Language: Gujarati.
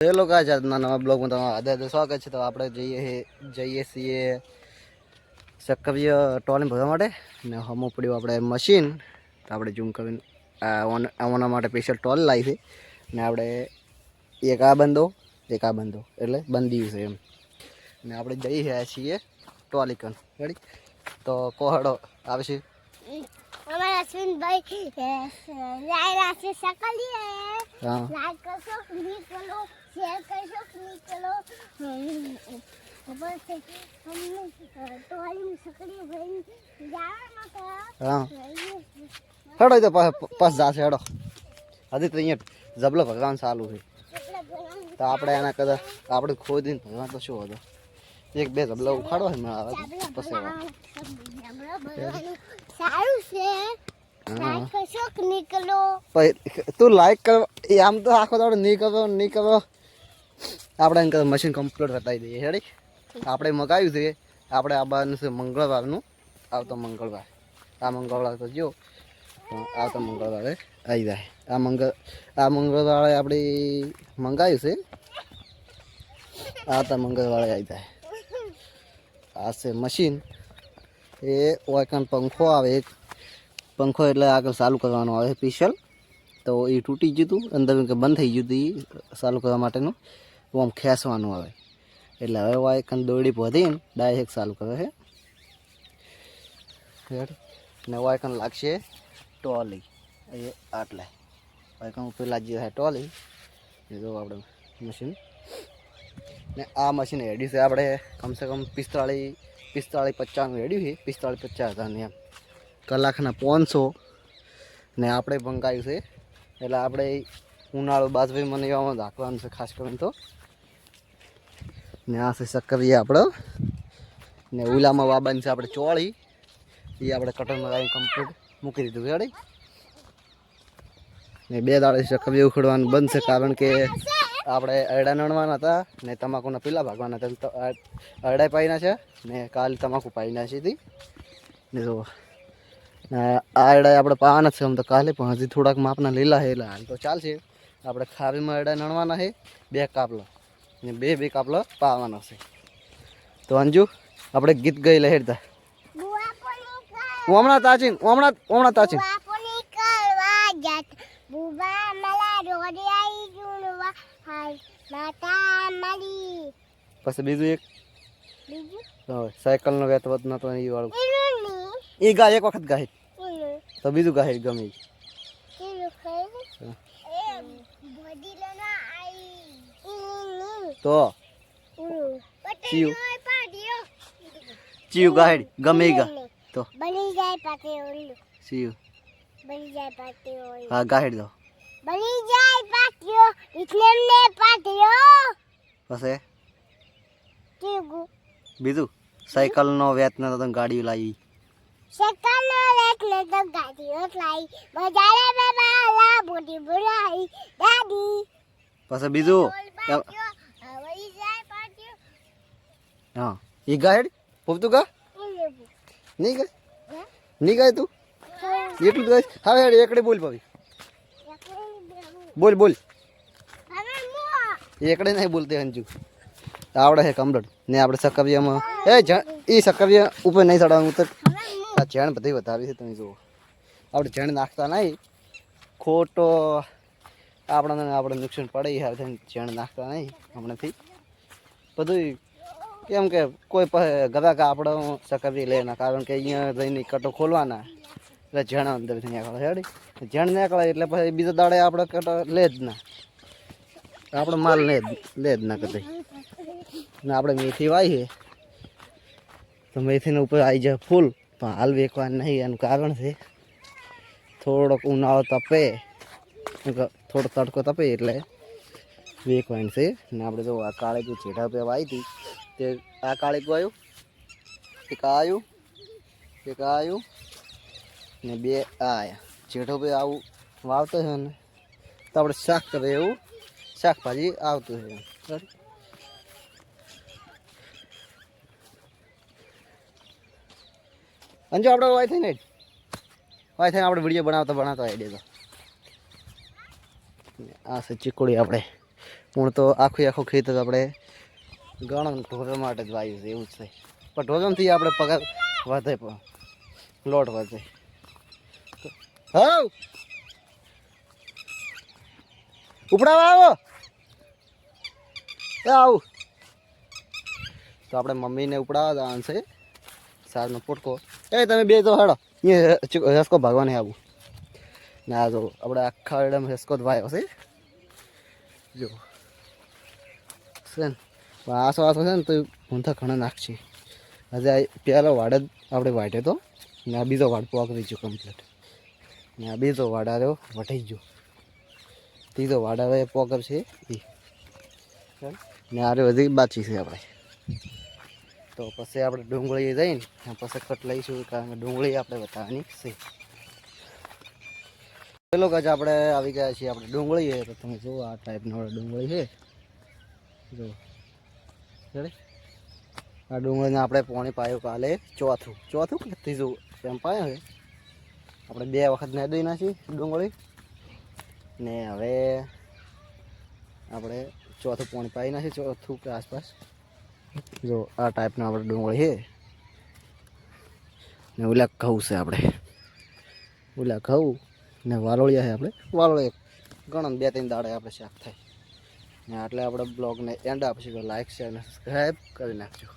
હેલો કા છે આજના નવા બ્લોગમાં તમારું આદર સ્વાગત છે. તો આપણે જઈએ જઈએ છીએ ચક્કવ્ય ટોલને ભરવા માટે. ને હમો પડ્યું આપણે મશીન. તો આપણે ઝૂમ કરીને ઓના માટે સ્પેશિયલ ટોલ લાવી છે. ને આપણે એક આ બંધો એક આ બંધો એટલે બંધી છે એમ. ને આપણે જઈ રહ્યા છીએ ટોલિકન રેડી તો કોહડો આવે છે અમારા લાઈક રાખશે ક્લિક કરો શેર કરશો મિત્રો હેડો તો પાસ જાશે હેડો. હજી તો અહીંયા જબલો ભગવાન ચાલુ છે. તો આપણે એના કદાચ આપણે ખોદી ને ભગવાન તો શું હતો? એક બે જબલો ઉખાડો છે મારા પછી સારું છે. તું લાઈક કરો આમ તો આખો તારો નીકળો નીકળો આપણે કદાચ મશીન કમ્પ્લીટ બતાવી દઈએ. હેડી આપણે મગાવ્યું છે. આપણે આ બારનું છે મંગળવારનું. આવતો મંગળવાર. આ મંગળવાર તો જો આવતા મંગળવારે આવી જાય. આ મંગળ આ મંગળવારે આપણે મંગાવ્યું છે. આવતા મંગળવારે આવી જાય. આ છે મશીન એ વાયકન પંખો આવે. એક પંખો એટલે આગળ ચાલુ કરવાનો આવે સ્પેશિયલ તો એ તૂટી ગયું હતું. અંદર બંધ થઈ ગયું હતું ચાલુ કરવા માટેનું. આમ ખેંચવાનું આવે. એટલે હવે વાયકન દોડી પહોંચીને ડાયરેક્ટ ચાલુ કરે છે? ને વાયકન લાગશે ટોલી. એ આટલે. વાયકન ઉપર લાગી જાય ટોલી. એ જો આપણે મશીન. ને આ મશીન રેડી છે આપણે કમસે કમ પિસ્તાળીસ પિસ્તાળીસ પચાસનું હેડ્યું છે. પિસ્તાળીસ પચાસ હજારની એમ. કલાકના પાંચસો. ને આપણે મંગાવ્યું છે. એટલે આપણે ઉનાળો બાજભાઈ મને એવામાં રાખવાનું છે ખાસ કરીને તો. ને આ છે સક્કરી આપણો ને ઉલામાં વાબાની છે આપણે ચોળી. એ આપણે કટરમાં લાવી કમ્પ્લીટ મૂકી દીધું રેડી? ને બે દાડે સક્કરી ઉખડવાનું બંધ છે, કારણ કે આપણે અરડા નણવાના હતા ને તમાકુના પીલા ભાગવાના હતા. અરડા પાઈના છે ને કાલ તમાકુ પાઈના છે ને જો, ને આ અરડા આપણે પાવાના છે, આમ તો કાલે પણ હજી થોડાક માપના લીલા છે, એટલે હાલ તો ચાલશે. આપણે ખારીમાં અરડા નણવાના છે, બે કાપલા. ને બે બે કાપલો પાવાનો છે. તો અંજુ આપણે ગીત ગઈ લહેરતા હમણાં તાચીન ઓમણા હમણાં હમણાં તાચીન. મલા રોડે આઈ જુણવા માતા મળી પછી બીજું એક. બીજું હવે સાયકલનો વેત વત નતો એ વાળું એ ગા એક વખત ગાય. તો બીજું ગાય ગમે ઈ. એનું ખાઈ એ બોડીલો ના આઈ એનું તો ચિયું. ચિયું ગાહેડ ગમે ગા. તો. બની જાય પાતે ઓલું ચિયું. બની જાય પાતે ઓલું હા ગાડ દો. બની જાય પાટ્યો એટલે ને પાટ્યો પછી? ચીગુ બીજું? સાયકલનો વેત નતો તો ગાડી લાવી. સેકન્ડનો એટલે તો ગાડીઓ લાવી. બજારે બે બાલા બોડી બોલાઈ દાદી. પછી બીજું પાટ્યો બની જાય પાટ્યો એ ગાહેડ પોપતું ગા? નહીં ગાય? નહીં ગાય તું? એટલું જ ગાય. હા હેડ, એકડે બોલ ભાઈ. બોલ બોલ. એકડે નહીં બોલતે હંજુ. આવડે છે કમરડ. ને આપણે સકવિયામાં એ એ સકવિયા ઉપર નહીં ચડાવવાનું તો આ ચેણ બધી વધારી છે, તમે જુઓ. આપણે ચેણ નાખતા નહીં. ખોટો આપણને આપણે નુકસાન પડે યાર ચેણ નાખતા નહીં, હમણાંથી. બધું કેમ કે કોઈ પાસે ગ્રાહક આપણો સકવી લે ના, કારણ કે અહીંયા જઈને કટો ખોલવાના. એટલે ઝેણ અંદરથી નીકળે, હેડી? ઝેણ નીકળે એટલે પછી બીજા દાડે આપણે કટો લે જ ના. આપણો માલ લે જ લે જ ના કદી ને આપણે મેથી વાવી છે તો મેથીના ઉપર આવી જાય ફૂલ, પણ હાલ વેકવા નહીં, એનું કારણ છે થોડોક ઉનાળો તપે. કેમ કે થોડો તડકો તપે એટલે વેકવાની છે. ને આપણે જો આ કાળે કોઈ ચેઢા પે વાવી હતી તે આ કાળી ગયું એક આ આવ્યું એક આ આવ્યું ને બે આ આવ્યા જેઠો ભાઈ આવું વાવતો છે ને, તો આપણે શાક કરે એવું શાકભાજી આવતું છે. બરાબર અંજો આપણે વાય થઈને વાય થઈને આપણે વીડિયો બનાવતા બનાવતા હોય દેતો આ છે ચીકોડી આપણે. હું તો આખું આખું ખેતર આપણે ગણ ઢોર માટે જ વાયુ છે, એવું જ છે. પણ ઢોરમથી આપણે પગાર વધે પણ. લોટ વધે. હા ઉપડાવા આવો! એ આવું! તો આપણે મમ્મીને ઉપડાવા જવાનું છે. સારનો પોટકો. એ તમે બે તો હેડો. અહીંયા રસકો ભાગવાને આવું. ના જો આપણે આખા એડમ રસકો જ વાયો છે. જો. છે ને? પણ આસો આસો છે ને તો ઊંધા ઘણા નાખશે. હજે આ પહેલો વાડ જ આપણે વાઢ્યો તો, ને આ બીજો વાડ પોકવી ગયો કમ્પ્લીટ ને આ બીજો વાડ આવ્યો વટાઈ ગયો. ત્રીજો વાડ આવે પોકર છે એ ને આરે બધી બાચી છે આપણે. તો પછી આપણે ડુંગળી જઈને પછી કટ લઈશું, કારણ કે ડુંગળી આપણે બતાવવાની છે. પેલો કચ આપણે આવી ગયા છીએ આપણે ડુંગળી છે તો તમે જુઓ આ ટાઈપનો ડુંગળી છે. જો આ ડુંગળીને આપણે પોણી પાયું કાલે ચોથું. ચોથું કે ત્રીજું? એમ પાયા છે. આપણે બે વખત ને દઈ નાખી ડુંગળી. ને હવે આપણે ચોથું પોણી પાઈ નાખી, ચોથું કે આસપાસ. જો, આ ટાઈપનો આપણે ડુંગળી છે. ને ઓલા ઘઉં છે આપણે. ઓલા ઘઉં ને વાલોળિયા છે આપણે. વાલોળિયા ઘણા બે ત્રણ દાડે આપણે શાક થાય. એટલે આપણે બ્લોગને એન્ડ આપીશું. તો લાઇક શેર અને સબસ્ક્રાઈબ કરી નાખજો.